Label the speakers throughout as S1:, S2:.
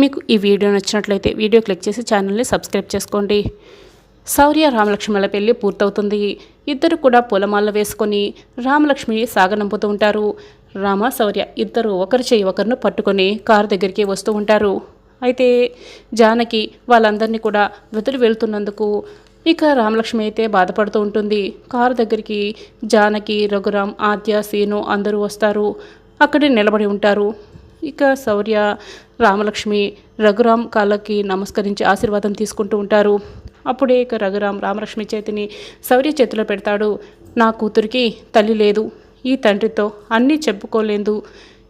S1: మీకు ఈ వీడియో నచ్చినట్లయితే వీడియో క్లిక్ చేసి ఛానల్ని సబ్స్క్రైబ్ చేసుకోండి. శౌర్య రామలక్ష్మణుల పెళ్ళి పూర్తవుతుంది. ఇద్దరు కూడా పూలమాల వేసుకొని రామలక్ష్మి సాగనంపుతూ ఉంటారు. రామ శౌర్య ఇద్దరు ఒకరి చేయి ఒకరిని పట్టుకొని కారు దగ్గరికి వస్తూ ఉంటారు. అయితే జానకి వాళ్ళందరినీ కూడా వెతులు వెళ్తున్నందుకు ఇక రామలక్ష్మి అయితే బాధపడుతూ ఉంటుంది. కారు దగ్గరికి జానకి రఘురామ్ ఆద్య సీను అందరూ వస్తారు. అక్కడే నిలబడి ఉంటారు. ఇక శౌర్య రామలక్ష్మి రఘురామ్ కాళ్ళకి నమస్కరించి ఆశీర్వాదం తీసుకుంటూ ఉంటారు. అప్పుడే ఇక రఘురామ్ రామలక్ష్మి చేతిని శౌర్య చేతిలో పెడతాడు. నా కూతురికి తల్లి లేదు. ఈ తండ్రితో అన్నీ చెప్పుకోలేదు.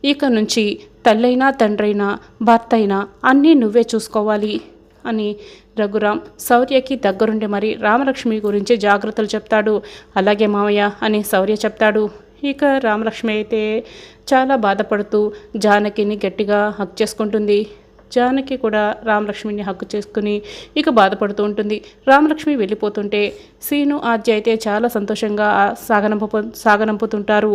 S1: ఇక నుంచి తల్లైనా తండ్రైనా భర్త అయినా అన్నీ నువ్వే చూసుకోవాలి అని రఘురామ్ శౌర్యకి దగ్గరుండి మరి రామలక్ష్మి గురించి జాగ్రత్తలు చెప్తాడు. అలాగే మామయ్య అని శౌర్య చెప్తాడు. ఇక రామలక్ష్మి అయితే చాలా బాధపడుతూ జానకిని గట్టిగా హక్ చేసుకుంటుంది. జానకి కూడా రామలక్ష్మిని హక్కు చేసుకుని ఇక బాధపడుతూ ఉంటుంది. రామలక్ష్మి వెళ్ళిపోతుంటే సీను ఆద్య అయితే చాలా సంతోషంగా సాగనంపు సాగనంపుతుంటారు.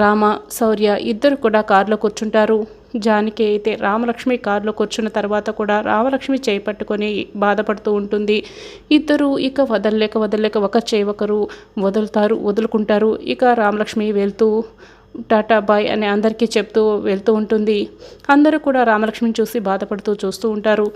S1: రామ శౌర్య ఇద్దరు కూడా కారులో కూర్చుంటారు. జానకి అయితే రామలక్ష్మి కారులో కూర్చున్న తర్వాత కూడా రామలక్ష్మి చేయి పట్టుకొని బాధపడుతూ ఉంటుంది. ఇద్దరు ఇక వదలలేక వదలలేక ఒక చేయొకరు ఒకరు వదులుతారు వదులుకుంటారు. ఇక రామలక్ష్మి వెళ్తూ టాటా బాయ్ అని అందరికీ చెప్తూ వెళ్తూ ఉంటుంది. అందరూ కూడా రామలక్ష్మిని చూసి బాధపడుతూ చూస్తూ ఉంటారు.